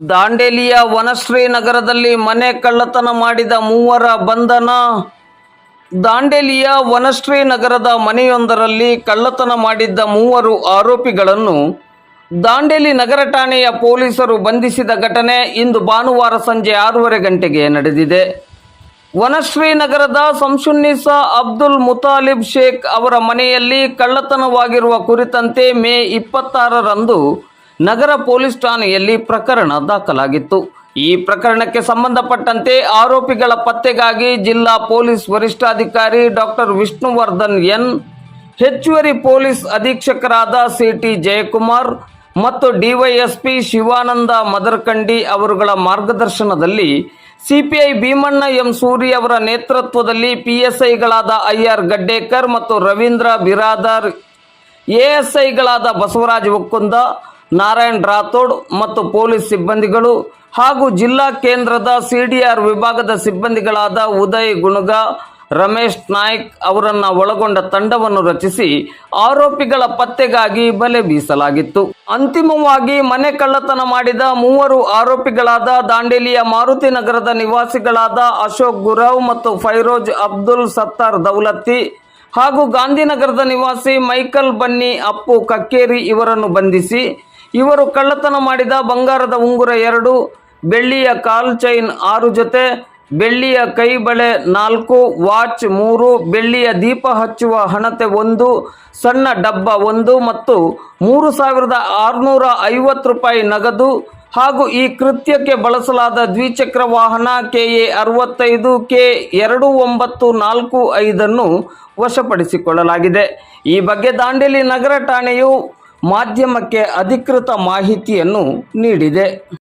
ದಾಂಡೇಲಿಯ ವನಶ್ರೀ ನಗರದಲ್ಲಿ ಮನೆ ಕಳ್ಳತನ ಮಾಡಿದ ಮೂವರ ಬಂಧನ. ದಾಂಡೇಲಿಯ ವನಶ್ರೀ ನಗರದ ಮನೆಯೊಂದರಲ್ಲಿ ಕಳ್ಳತನ ಮಾಡಿದ್ದ ಮೂವರು ಆರೋಪಿಗಳನ್ನು ದಾಂಡೇಲಿ ನಗರ ಠಾಣೆಯ ಪೊಲೀಸರು ಬಂಧಿಸಿದ ಘಟನೆ ಇಂದು ಭಾನುವಾರ ಸಂಜೆ ಆರೂವರೆ ಗಂಟೆಗೆ ನಡೆದಿದೆ. ವನಶ್ರೀ ನಗರದ ಸಂಶುನ್ನಿಸಾ ಅಬ್ದುಲ್ ಮುತಾಲಿಬ್ ಶೇಖ್ ಅವರ ಮನೆಯಲ್ಲಿ ಕಳ್ಳತನವಾಗಿರುವ ಕುರಿತಂತೆ ಮೇ ಇಪ್ಪತ್ತಾರರಂದು ನಗರ ಪೊಲೀಸ್ ಠಾಣೆಯಲ್ಲಿ ಪ್ರಕರಣ ದಾಖಲಾಗಿತ್ತು. ಈ ಪ್ರಕರಣಕ್ಕೆ ಸಂಬಂಧಪಟ್ಟಂತೆ ಆರೋಪಿಗಳ ಪತ್ತೆಗಾಗಿ ಜಿಲ್ಲಾ ಪೊಲೀಸ್ ವರಿಷ್ಠಾಧಿಕಾರಿ ಡಾಕ್ಟರ್ ವಿಷ್ಣುವರ್ಧನ್ ಎನ್, ಹೆಚ್ಚುವರಿ ಪೊಲೀಸ್ ಅಧೀಕ್ಷಕರಾದ ಸಿಟಿ ಜಯಕುಮಾರ್ ಮತ್ತು ಡಿವೈಎಸ್ಪಿ ಶಿವಾನಂದ ಮದರ್ಕಂಡಿ ಅವರುಗಳ ಮಾರ್ಗದರ್ಶನದಲ್ಲಿ ಸಿಪಿಐ ಭೀಮಣ್ಣ ಎಂ ಸೂರಿ ಅವರ ನೇತೃತ್ವದಲ್ಲಿ ಪಿಎಸ್ಐಗಳಾದ ಐಆರ್ ಗಡ್ಡೇಕರ್ ಮತ್ತು ರವೀಂದ್ರ ಬಿರಾದರ್, ಎಎಸ್ಐಗಳಾದ ಬಸವರಾಜ್ ಒಕ್ಕುಂದ ನಾರಾಯಣ್ ರಾಥೋಡ್ ಮತ್ತು ಪೊಲೀಸ್ ಸಿಬ್ಬಂದಿಗಳು ಹಾಗೂ ಜಿಲ್ಲಾ ಕೇಂದ್ರದ ಸಿಡಿಆರ್ ವಿಭಾಗದ ಸಿಬ್ಬಂದಿಗಳಾದ ಉದಯ್ ಗುಣಗ, ರಮೇಶ್ ನಾಯ್ಕ್ ಅವರನ್ನ ಒಳಗೊಂಡ ತಂಡವನ್ನು ರಚಿಸಿ ಆರೋಪಿಗಳ ಪತ್ತೆಗಾಗಿ ಬಲೆ ಬೀಸಲಾಗಿತ್ತು. ಅಂತಿಮವಾಗಿ ಮನೆ ಕಳ್ಳತನ ಮಾಡಿದ ಮೂವರು ಆರೋಪಿಗಳಾದ ದಾಂಡೇಲಿಯ ಮಾರುತಿ ನಗರದ ನಿವಾಸಿಗಳಾದ ಅಶೋಕ್ ಗುರಾವ್ ಮತ್ತು ಫೈರೋಜ್ ಅಬ್ದುಲ್ ಸತ್ತಾರ್ ದೌಲತ್ತಿ ಹಾಗೂ ಗಾಂಧಿನಗರದ ನಿವಾಸಿ ಮೈಕಲ್ ಬನ್ನಿ ಅಪ್ಪು ಕಕ್ಕೇರಿ ಇವರನ್ನು ಬಂಧಿಸಿ ಇವರು ಕಳ್ಳತನ ಮಾಡಿದ ಬಂಗಾರದ ಉಂಗುರ ಎರಡು, ಬೆಳ್ಳಿಯ ಕಾಲ್ ಚೈನ್ ಆರು ಜೊತೆ, ಬೆಳ್ಳಿಯ ಕೈ ಬಳೆ ನಾಲ್ಕು, ವಾಚ್ ಮೂರು, ಬೆಳ್ಳಿಯ ದೀಪ ಹಚ್ಚುವ ಹಣತೆ ಒಂದು, ಸಣ್ಣ ಡಬ್ಬ ಒಂದು ಮತ್ತು ಮೂರು ಸಾವಿರದ ಆರುನೂರ ಐವತ್ತು ರೂಪಾಯಿ ನಗದು ಹಾಗೂ ಈ ಕೃತ್ಯಕ್ಕೆ ಬಳಸಲಾದ ದ್ವಿಚಕ್ರ ವಾಹನ ಕೆ ಎ ಅರವತ್ತೈದು, ಕೆ ಎರಡು ಒಂಬತ್ತು ನಾಲ್ಕು ಐದನ್ನು ವಶಪಡಿಸಿಕೊಳ್ಳಲಾಗಿದೆ. ಈ ಬಗ್ಗೆ ದಾಂಡೇಲಿ ನಗರ ಠಾಣೆಯು ಮಾಧ್ಯಮಕ್ಕೆ ಅಧಿಕೃತ ಮಾಹಿತಿಯನ್ನು ನೀಡಿದೆ.